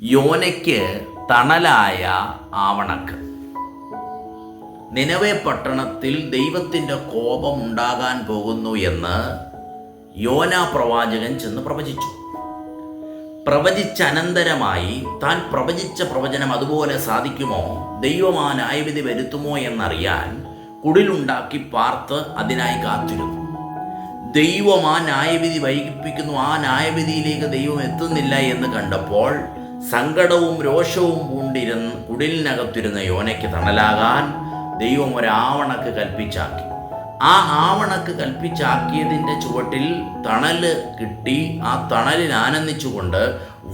യോനയ്ക്ക് തണലായ ആവണക്ക്. നിലവേ പട്ടണത്തിൽ ദൈവത്തിന്റെ കോപം ഉണ്ടാകാൻ പോകുന്നു എന്ന് യോന പ്രവാചകൻ ചെന്ന് പ്രവചിച്ചു. പ്രവചിച്ച അനന്തരമായി താൻ പ്രവചിച്ച പ്രവചനം അതുപോലെ സാധിക്കുമോ? ദൈവം ആ ന്യായവിധി വരുത്തുമോ എന്നറിയാൻ കുടിലുണ്ടാക്കി പാർത്ത് അതിനായി കാത്തിരുന്നു. ദൈവം ആ ന്യായവിധി വൈകിപ്പിക്കുന്നു. ആ ന്യായവിധിയിലേക്ക് ദൈവം എത്തുന്നില്ല എന്ന് കണ്ടപ്പോൾ സങ്കടവും രോഷവും പൂണ്ടിരുന്ന് കുടിലിനകത്തിരുന്ന യോനയ്ക്ക് തണലാകാൻ ദൈവം ഒരാവണക്ക് കൽപ്പിച്ചാക്കി. ആ ആവണക്ക് കൽപ്പിച്ചാക്കിയതിന്റെ ചുവട്ടിൽ തണൽ കിട്ടി. ആ തണലിൽ ആനന്ദിച്ചുകൊണ്ട്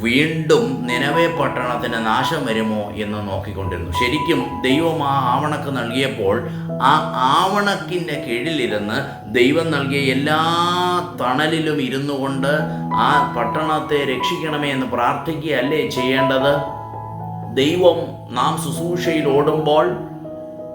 വീണ്ടും നിലവേ പട്ടണത്തിന് നാശം വരുമോ എന്ന് നോക്കിക്കൊണ്ടിരുന്നു. ശരിക്കും ദൈവം ആ ആവണക്ക് നൽകിയപ്പോൾ ആ ആവണക്കിന്റെ കീഴിലിരുന്ന് ദൈവം നൽകിയ എല്ലാ തണലിലും ഇരുന്നു കൊണ്ട് ആ പട്ടണത്തെ രക്ഷിക്കണമേ എന്ന് പ്രാർത്ഥിക്കുകയല്ലേ ചെയ്യേണ്ടത്? ദൈവം നാം ശുശ്രൂഷയിൽ ഓടുമ്പോൾ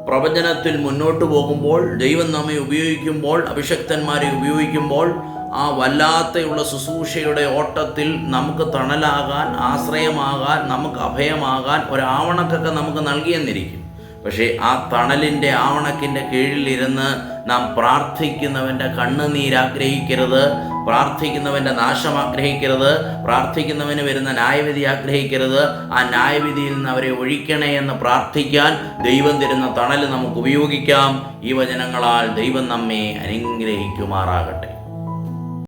പ്രവചനത്തിൽ മുന്നോട്ട് പോകുമ്പോൾ ദൈവം നമ്മെ ഉപയോഗിക്കുമ്പോൾ അഭിഷക്തന്മാരെ ഉപയോഗിക്കുമ്പോൾ ആ വല്ലാത്തയുള്ള ശുശ്രൂഷയുടെ ഓട്ടത്തിൽ നമുക്ക് തണലാകാൻ ആശ്രയമാകാൻ നമുക്ക് അഭയമാകാൻ ഒരാവണക്കൊക്കെ നമുക്ക് നൽകിയെന്നിരിക്കും. പക്ഷേ ആ തണലിന്റെ ആവണക്കിന്റെ കീഴിലിരുന്ന് നാം പ്രാർത്ഥിക്കുന്നവന്റെ കണ്ണുനീരാഗ്രഹിക്കരുത് പ്രാർത്ഥിക്കുന്നവന്റെ നാശം ആഗ്രഹിക്കരുത് പ്രാർത്ഥിക്കുന്നവന് വരുന്ന ന്യായവിധി ആഗ്രഹിക്കരുത്. ആ ന്യായവിധിയിൽ നിന്ന് അവരെ ഒഴിക്കണേ എന്ന് പ്രാർത്ഥിക്കാൻ ദൈവം തരുന്ന തണൽ നമുക്ക് ഉപയോഗിക്കാം. ഈ വചനങ്ങളാൽ ദൈവം നമ്മെ അനുഗ്രഹിക്കുമാറാകട്ടെ.